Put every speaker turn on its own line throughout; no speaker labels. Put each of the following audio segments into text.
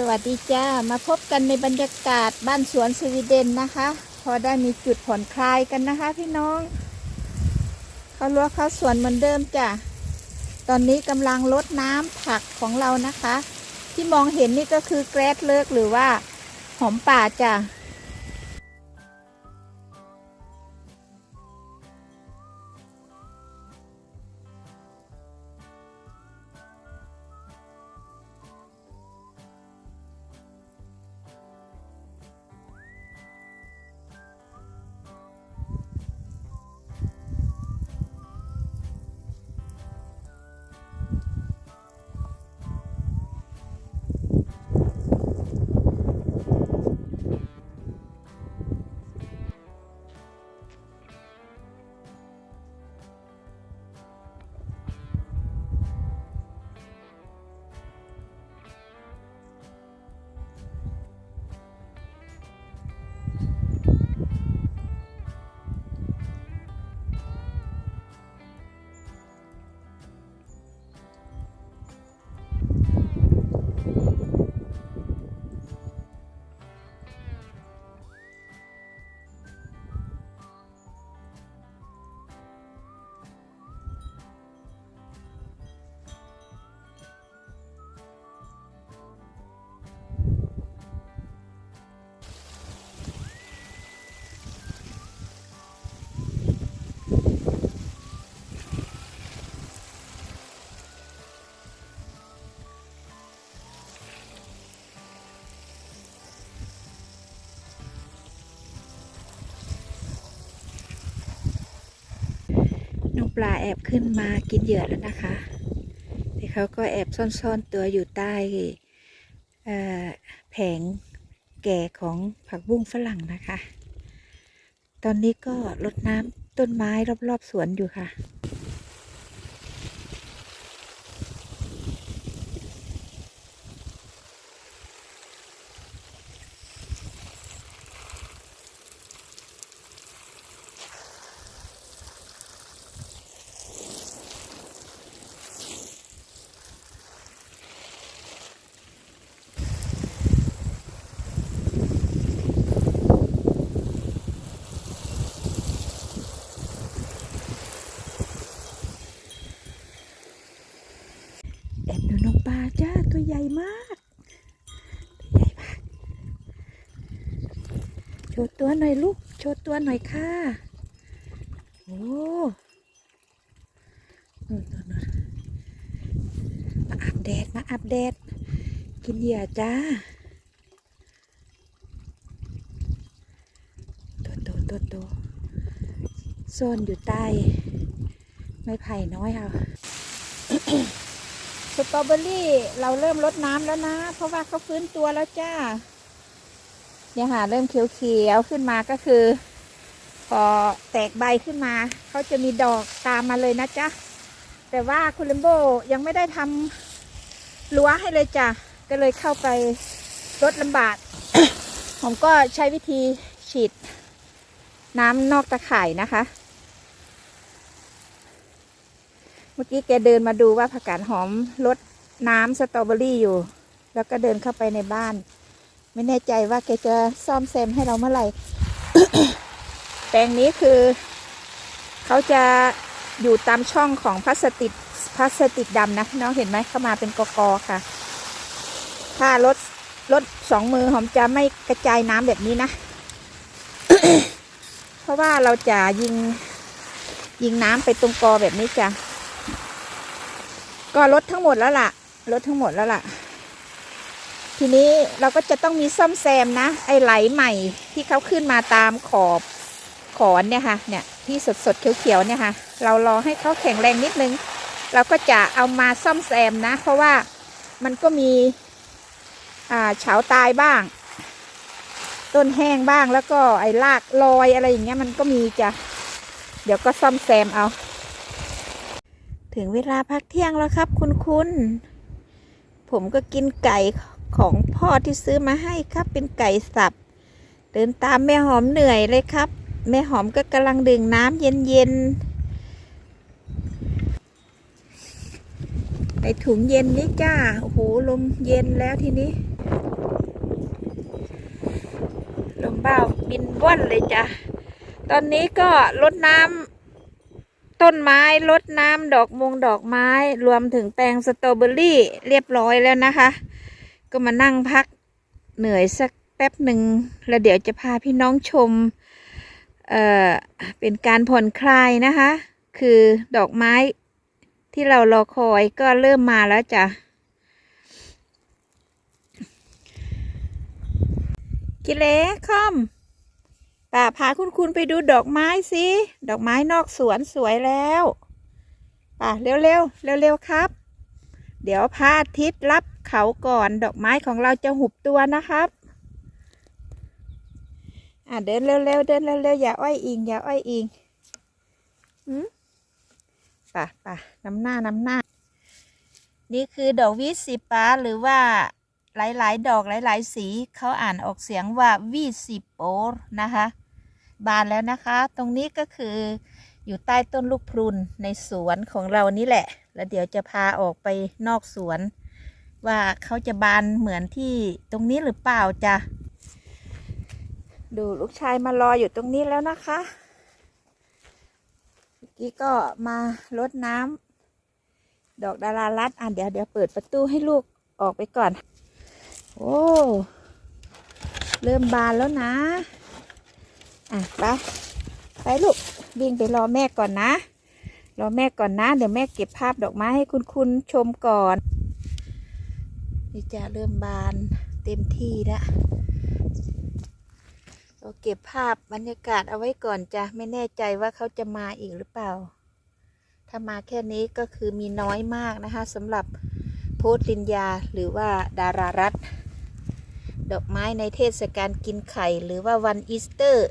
สวัสดีจ้า มาพบกันในบรรยากาศบ้านสวนสวีเดนนะคะ พอได้มีจุดผ่อนคลายกันนะคะพี่น้องเขาล้วเขาสวนเหมือนเดิมจ้ะตอนนี้กำลังลดน้ำผักของเรานะคะ ที่มองเห็นนี่ก็คือแกรดเลิกหรือว่าหอมป่าจ้ะ แอบขึ้นมากินเหยื่อแล้วนะคะแต่เขาก็แอบซ่อนๆตัวอยู่ใต้แผงแก่ของผักบุ้งฝรั่งนะคะ ตอนนี้ก็รดน้ำต้นไม้รอบๆสวนอยู่ค่ะ แอบดูน้องปลาจ้าตัวใหญ่ มากตัวใหญ่มากโชว์ตัวหน่อยลูกโชว์ตัวหน่อยค่ะโอ้นู่นนู่นมาอาบแดดมาอาบแดดกินเหยื่อจ้าตัวโตตัวโตซ่อนอยู่ใต้ไม้ไผ่น้อยค่ะ สตรอเบอรี่เราเริ่มลดน้ำแล้วนะ เพราะว่าเขาฟื้นตัวแล้วจ้าเนี่ยค่ะเริ่มเขียวๆขึ้นมาก็คือ พอแตกใบขึ้นมาเขาจะมีดอกตามมาเลยนะจ๊ะแต่ว่าคุณเลมโบยังไม่ได้ทำรั้วให้เลยจ้ะก็เลยเข้าไปรดลำบากผมก็ใช้วิธีฉีดน้ำนอกตะข่ายนะคะ เมื่อกี้แกเดินมาดูว่าผักกาดหอมลดน้ำสตรอเบอรี่อยู่ แล้วก็เดินเข้าไปในบ้าน ไม่แน่ใจว่าแกจะซ่อมแซมให้เราเมื่อไหร่ แปลงนี้คือ เขาจะอยู่ตามช่องของพลาสติกพลาสติกดำนะน้องเห็นไหมเข้ามาเป็นกอกอค่ะ ถ้ารถรถสองมือหอมจะไม่กระจายน้ำแบบนี้นะ เพราะว่าเราจะยิงยิงน้ำไปตรงกอแบบนี้จ้ะ ก็ลดทั้งหมดแล้วล่ะลดทั้งหมดแล้วล่ะ ทีนี้เราก็จะต้องมีซ่อมแซมนะ ไอไหลใหม่ที่เขาขึ้นมาตามขอบขอนเนี่ยค่ะ เนี่ยที่สดสดเขียวๆเนี่ยค่ะ เรารอให้เขาแข็งแรงนิดนึง เราก็จะเอามาซ่อมแซมนะ เพราะว่ามันก็มีอ่าเฉาตายบ้าง ต้นแห้งบ้างแล้วก็ไอ้รากลอยอะไรอย่างเงี้ยมันก็มีจ้ะ เดี๋ยวก็ซ่อมแซมเอา ถึงเวลาพักเที่ยงแล้วครับคุณคุณ ผมก็กินไก่ของพ่อที่ซื้อมาให้ครับ เป็นไก่สับ เดินตามแม่หอมเหนื่อยเลยครับ แม่หอมก็กำลังดื่มน้ำเย็นๆไปถุงเย็นนี่จ้า โอ้โห ลมเย็นแล้วทีนี้ ลมเบาบินว่อนเลยจ้าตอนนี้ก็ลดน้ำ ต้นไม้รดน้ำดอกมงดอกไม้รวมถึงแปลงสตรอเบอรี่เรียบร้อยแล้วนะคะ ก็มานั่งพักเหนื่อยสักแป๊บหนึ่งแล้วเดี๋ยวจะพาพี่น้องชมเอ่อเป็นการผ่อนคลายนะคะ คือดอกไม้ที่เรารอคอยก็เริ่มมาแล้วจ้ะกิเลคอม ป่าพาคุณคุณไปดูดอกไม้สิ ดอกไม้นอกสวนสวยแล้วป่าเร็วเร็วเร็วเร็วๆครับ เดี๋ยวพระอาทิตย์รับเขาก่อนดอกไม้ของเราจะหุบตัวนะครับอะเดินเร็วเร็วๆเดินเร็วเร็วๆอย่าอ้อยอิงอย่าอ้อยอิงอืมป่ะป่ะน้ำหน้าน้ำหน้า นี่คือดอกวิสิป้าหรือว่าหลาย ๆ ดอกหลาย ๆ สี เขาอ่านออกเสียงว่าวิสิโปนะคะ บานแล้วนะคะ ตรงนี้ก็คืออยู่ใต้ต้นลูกพรุนในสวนของเรานี่แหละ แล้วเดี๋ยวจะพาออกไปนอกสวน ว่าเขาจะบานเหมือนที่ตรงนี้หรือเปล่าจ้ะดูลูกชายมารออยู่ตรงนี้แล้วนะคะเมื่อกี้ก็มารดน้ำดอกดารารัดอะเดี๋ยวเดี๋ยวเปิดประตูให้ลูกออกไปก่อน โอ้ เริ่มบานแล้วนะ อะไปไปลูกวิ่งไปรอแม่ก่อนนะ รอแม่ก่อนนะ เดี๋ยวแม่เก็บภาพดอกไม้ให้คุณคุณชมก่อนนี่จะเริ่มบานเต็มที่แล้วเราเก็บภาพบรรยากาศเอาไว้ก่อนจ้ะไม่แน่ใจว่าเขาจะมาอีกหรือเปล่า ถ้ามาแค่นี้ก็คือมีน้อยมากนะคะสำหรับโพสต์ลินยาหรือว่าดารารัตดอกไม้ในเทศกาลกินไข่หรือว่าวันอีสเตอร์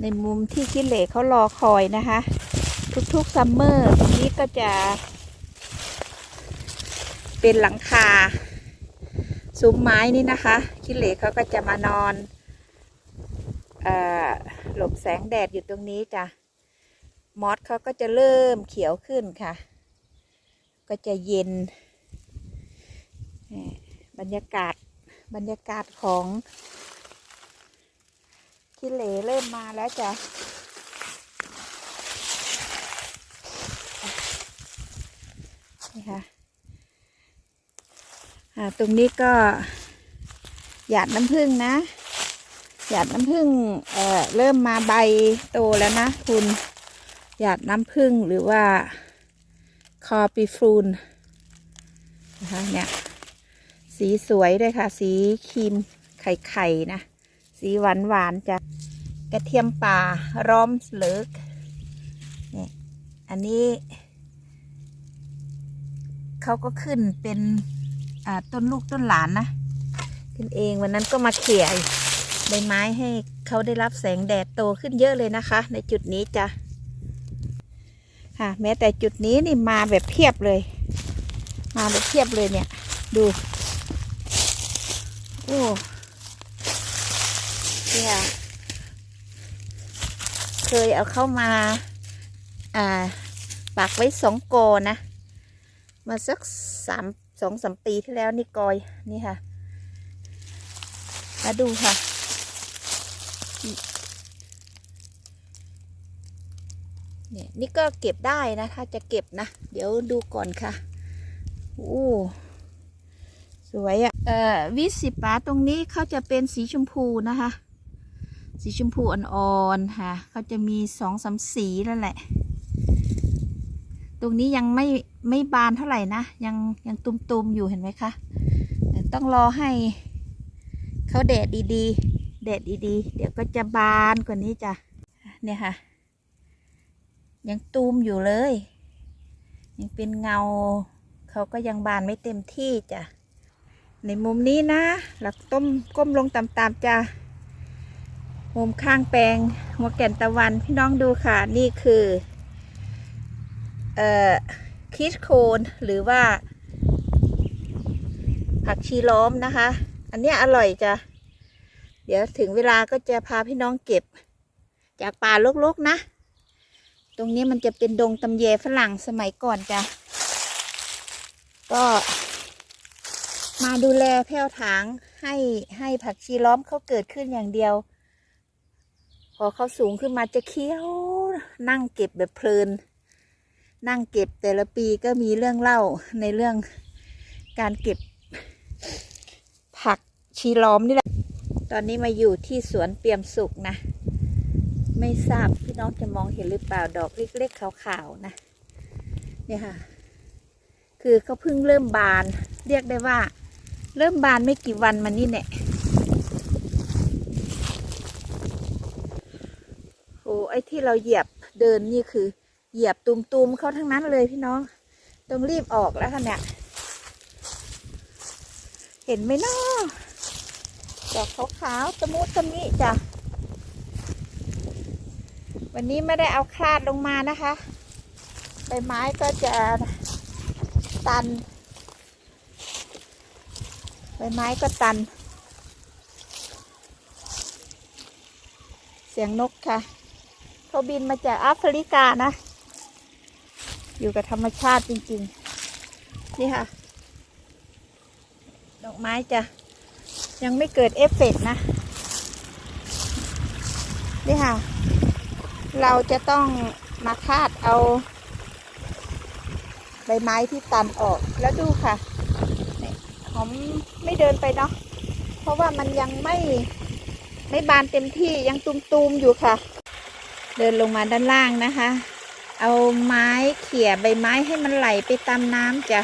ในมุมที่คิเหลเขารอคอยนะคะ ทุกๆซัมเมอร์ตรงนี้ก็จะ เป็นหลังคาซุ้มไม้นี่นะคะ คิเหลเขาก็จะมานอนอหลบแสงแดดอยู่ตรงนี้จ้ะมอสเขาก็จะเริ่มเขียวขึ้นค่ะ ก็จะเย็น บรรยากาศ บรรยากาศของกิเลเริ่มมาแล้วจ้ะนี่ค่ะตรงนี้ก็หยาดน้ำผึ้งนะ หยาดน้ำผึ้งเอ่อเริ่มมาใบโตแล้วนะคุณหยาดน้ำผึ้งหรือว่าคอปีฟูนนะคะเนี่ย สีสวยด้วยค่ะ สีครีมไข่ไข่ๆนะ สีหวานหวานๆจะกระเทียมป่าร้อมเลิกเนี่ยอันนี้ เขาก็ขึ้นเป็นต้นลูกต้นหลานนะ ขึ้นเองวันนั้นก็มาเขี่ยใบไม้ให้เขาได้รับแสงแดดโตขึ้นเยอะเลยนะคะ ในจุดนี้จ้ะค่ะแม้แต่จุดนี้นี่มาแบบเพียบเลย มาแบบเพียบเลยเนี่ย ดู โอ้เนี่ยเคยเอาเข้ามา อ่า ปักไว้สองโกนะ มาสักสามสองสามปีที่แล้วนี่กอยนี่ค่ะ มาดูค่ะ เนี่ยนี่ก็เก็บได้นะ ถ้าจะเก็บนะ เดี๋ยวดูก่อนค่ะ โอ้ สวยอะ่ะเอ่อวิสิปาตรงนี้เขาจะเป็นสีชมพูนะคะ สีชมพูอ่อนๆค่ะเขาจะมีสองสามสีนั่นแหละ ตรงนี้ยังไม่ไม่บานเท่าไหร่นะ ยังยังตุ่มๆอยู่เห็นไหมคะต่ต้องรอให้เขาแดดดีๆแดดดีๆ เดี๋ยวก็จะบานกว่านี้จ้ะเนี่ยค่ะ ยังตูมอยู่เลย ยังเป็นเงา เขาก็ยังบานไม่เต็มที่จ้ะ ในมุมนี้นะหลักต้มก้มลงต่ำๆจ้ะมุมข้างแปลงหัวแก่นตะวันพี่น้องดูค่ะ นี่คือเอ่อคิดโคนหรือว่า ผักชีล้อมนะคะ อันนี้อร่อยจ้ะเดี๋ยวถึงเวลาก็จะพาพี่น้องเก็บ จากป่ารกๆนะ ตรงนี้มันจะเป็นดงตำแยฝรั่งสมัยก่อนจ้ะก็ มาดูแลแพ้วถางให้ให้ผักชีล้อมเขาเกิดขึ้นอย่างเดียว พอเขาสูงขึ้นมาจะเคี้ยว นั่งเก็บแบบเพลิน นั่งเก็บแต่ละปีก็มีเรื่องเล่าในเรื่องการเก็บ ผักชีล้อมนี่แหละ ตอนนี้มาอยู่ที่สวนเปี่ยมสุกนะ ไม่ทราบพี่น้องจะมองเห็นหรือเปล่าดอกเล็กๆขาวๆนะ เนี่ยค่ะ คือเขาเพิ่งเริ่มบาน เรียกได้ว่า เริ่มบานไม่กี่วันมานี่แหละโอ้ไอ้ที่เราเหยียบเดินนี่คือ เหยียบตุมๆเขาทั้งนั้นเลยพี่น้อง ต้องรีบออกแล้วค่ะเนี่ย เห็นไหมนาะดอกขาวๆตะมุตะมิจ้ะ วันนี้ไม่ได้เอาคลาดลงมานะคะ ใบไม้ก็จะตัน ใบไม้ก็ตัน เสียงนกค่ะเขาบินมาจากแอฟริกานะ อยู่กับธรรมชาติจริง ๆ นี่ค่ะ ดอกไม้จะยังไม่เกิดเอฟเฟกต์นะ นี่ค่ะ เราจะต้องมาคาดเอา ใบไม้ที่ตันออกแล้วดูค่ะ อมไม่เดินไปเนาะเพราะว่ามันยังไม่ไม่บานเต็มที่ยังตุมๆอยู่ค่ะ เดินลงมาด้านล่างนะคะ เอาไม้เขี่ยใบไม้ให้มันไหลไปตามน้ำจ้ะ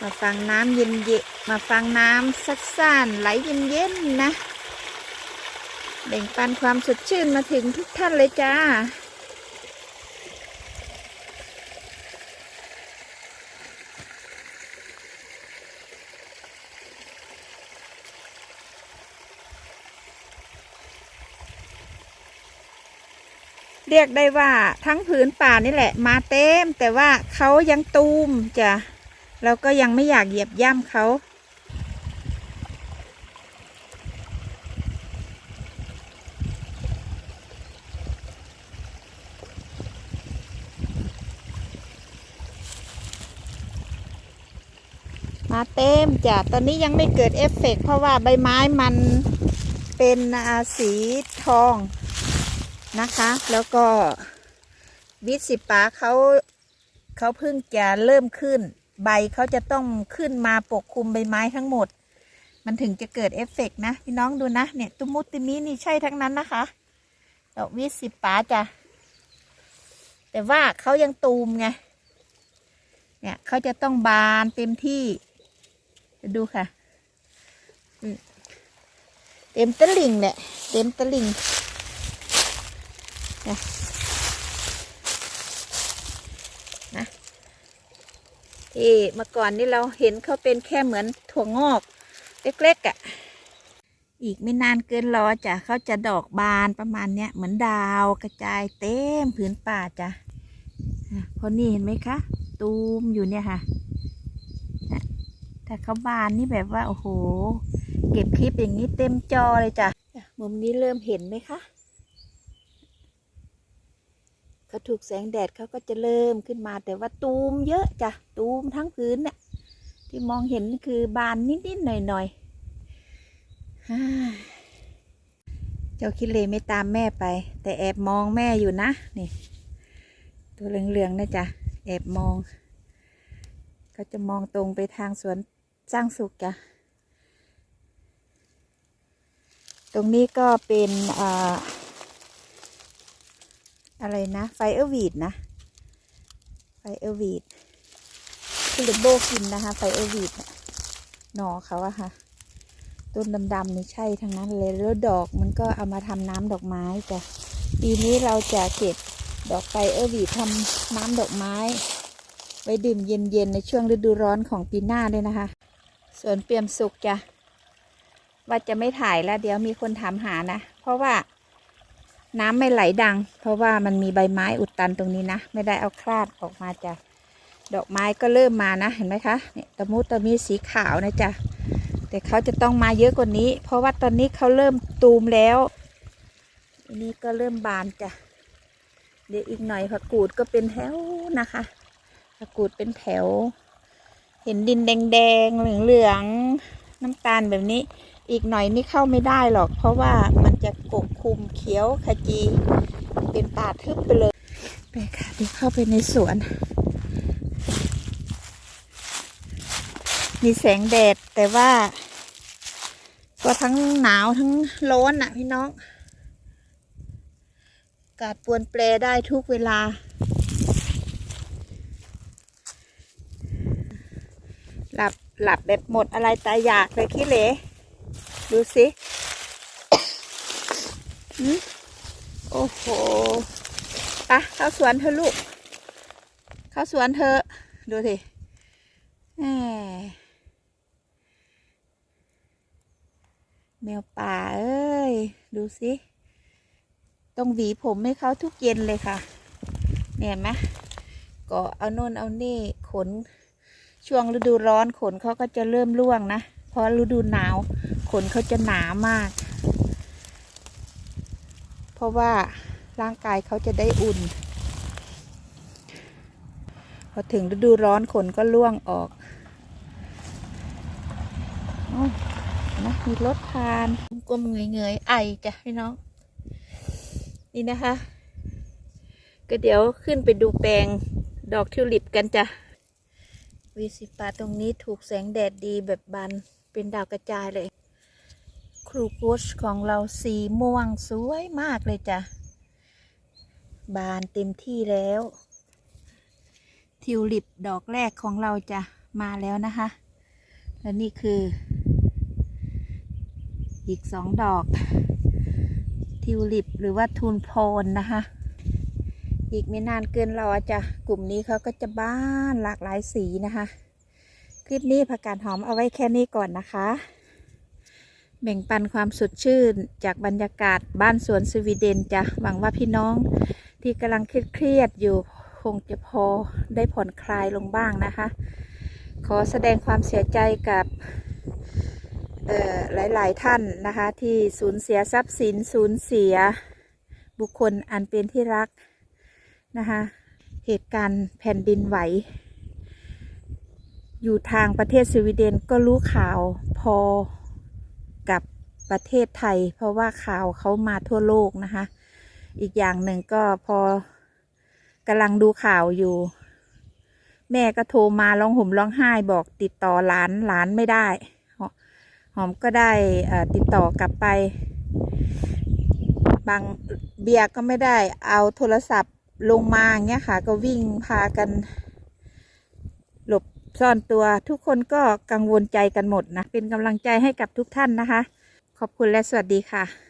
มาฟังน้ำเย็นเยมาฟังน้ำซัดซ่านไหลเย็นๆนะแบ่งปันความสดชื่นมาถึงทุกท่านเลยจ้า เรียกได้ว่าทั้งผืนป่านี่แหละ มาเต็ม แต่ว่าเขายังตูมจ้ะเราก็ยังไม่อยากเหยียบย่ำเขามาเต็มจ้ะ ตอนนี้ยังไม่เกิดเอฟเฟกต์เพราะว่าใบไม้มันเป็นสีทอง นะคะ แล้วก็วิสิปาเขาเขาเพิ่งจะเริ่มขึ้น ใบเขาจะต้องขึ้นมาปกคลุมใบไม้ทั้งหมด มันถึงจะเกิดเอฟเฟกต์นะ พี่น้องดูนะ เนี่ยตุมุติมินี่ใช่ทั้งนั้นนะคะดอกวิสิปาจ้ะแต่ว่าเขายังตูมไงเนี่ยเขาจะต้องบานเต็มที่ดูค่ะ เต็มตะลิ่งแหละ เต็มตะลิ่ง นะนะที่เมื่อก่อนนี่เราเห็นเขาเป็นแค่เหมือนถั่วงอก เล็กๆอะ่ะ อีกไม่นานเกินรอจ้ะเขาจะดอกบานประมาณเนี้ยเหมือนดาวกระจายเต็มผืนป่าจ้ะอะเพราะนี่เห็นไหมคะ ตูมอยู่เนี่ยค่ะถ้าเขาบานนี่แบบว่า โอ้โห เก็บคลิปอย่างนี้เต็มจอเลยจ้ะ มุมนี้เริ่มเห็นไหมคะ เขาถูกแสงแดดเขาก็จะเริ่มขึ้นมา แต่ว่าตูมเยอะจ้ะตูมทั้งพื้นเนี่ยที่มองเห็นคือบานนิดๆหน่อยๆเจ้าคิดเลยไม่ตามแม่ไป แต่แอบมองแม่อยู่นะนี่ ตัวเหลืองๆนะจ๊ะแอบมองก็จะมองตรงไปทางสวนสร้างสุขจ้ะตรงนี้ก็เป็นอ่า อะไรนะ ไฟเออร์วีดนะ ไฟเออร์วีดที่เดโบกินนะคะ ไฟเออร์วีดน่ะหน่อเขาอะค่ะ ต้นดำๆนี่ใช่ทั้งนั้นเลยแล้วดอกมันก็เอามาทำน้ำดอกไม้จ้ะปีนี้เราจะเก็บดอกไฟเออร์วีดทำน้ำดอกไม้ ไว้ดื่มเย็นๆในช่วงฤดูร้อนของปีหน้าด้วยนะคะส่วนเปี่ยมสุกจ้ะว่าจะไม่ถ่ายแล้วเดี๋ยวมีคนถามหานะ เพราะว่า น้ำไม่ไหลดัง เพราะว่ามันมีใบไม้อุดตันตรงนี้นะ ไม่ได้เอาคลาดออกมาจ้ะดอกไม้ก็เริ่มมานะเห็นไหมคะเนี่ยตะมุตะมีสีขาวนะจ๊ะแต่เขาจะต้องมาเยอะกว่านี้ เพราะว่าตอนนี้เขาเริ่มตูมแล้วอันนี้ก็เริ่มบานจ้ะเดี๋ยวอีกหน่อยผักกูดก็เป็นแถวนะคะผักกูดเป็นแถว เห็นดินแดงๆเหลืองๆน้ำตาลแบบนี้ อีกหน่อยนี่เข้าไม่ได้หรอก เพราะว่ามันจะปกคลุมเขียวขจี เป็นป่าทึบไปเลย ไปค่ะเดี๋ยวเข้าไปในสวน มีแสงแดดแต่ว่า ก็ทั้งหนาวทั้งร้อนอะพี่น้องอากาศปวนแปรได้ทุกเวลา หลับหลับแบบหมดอะไรตายอยากเลยขี้เหร่ ดูสิหืมโอ้โหปะเข้าสวนเธอลูก เข้าสวนเธอ ดูสิแหมแมวป่าเอ้ย ดูสิต้องหวีผมให้เขาทุกเย็นเลยค่ะ เนี่ยไหมก็เอาโน่นเอานี่ขน ช่วงฤดูร้อนขนเขาก็จะเริ่มร่วงนะ เพราะฤดูหนาว ขนเขาจะหนามาก เพราะว่าร่างกายเขาจะได้อุ่น พอถึงฤดูร้อนขนก็ร่วงออกอนะมีรถผ่านกลมๆเงยๆไอจ้ะพี่น้อง นี่นะคะ ก็เดี๋ยวขึ้นไปดูแปลงดอกทิวลิปกันจ้ะวีสิปาตรงนี้ถูกแสงแดดดีแบบบานเป็นดาวกระจายเลย รูกุชของเราสีม่วงสวยมากเลยจ้ะ บานเต็มที่แล้ว ทิวลิปดอกแรกของเราจะมาแล้วนะคะ และนี่คือ อีกสองดอก ทิวลิปหรือว่าทูนโพนนะคะ อีกไม่นานเกินรอจ้ะ กลุ่มนี้เขาก็จะบ้านหลากหลายสีนะคะ คลิปนี้ผักกาดหอมเอาไว้แค่นี้ก่อนนะคะ แบ่งปันความสดชื่นจากบรรยากาศบ้านสวนสวีเดนจ้ะหวังว่าพี่น้องที่กำลังเครียดอยู่คงจะพอได้ผ่อนคลายลงบ้างนะคะ ขอแสดงความเสียใจกับหลาย ๆ ท่านนะคะ ที่สูญเสียทรัพย์สินสูญเสีย บุคคลอันเป็นที่รักนะคะเหตุการณ์แผ่นดินไหว อยู่ทางประเทศสวีเดนก็รู้ข่าวพอ กับประเทศไทย เพราะว่าข่าวเขามาทั่วโลกนะคะ อีกอย่างหนึ่งก็พอกำลังดูข่าวอยู่ แม่ก็โทรมาร้องห่มร้องไห้บอกติดต่อหลานหลานไม่ได้ หอมก็ได้ติดต่อกลับไป บางเบียก็ไม่ได้เอาโทรศัพท์ลงมาเงี้ยค่ะ ก็วิ่งพากัน ซ่อนตัว ทุกคนก็กังวลใจกันหมดนะ เป็นกำลังใจให้กับทุกท่านนะคะ ขอบคุณและสวัสดีค่ะ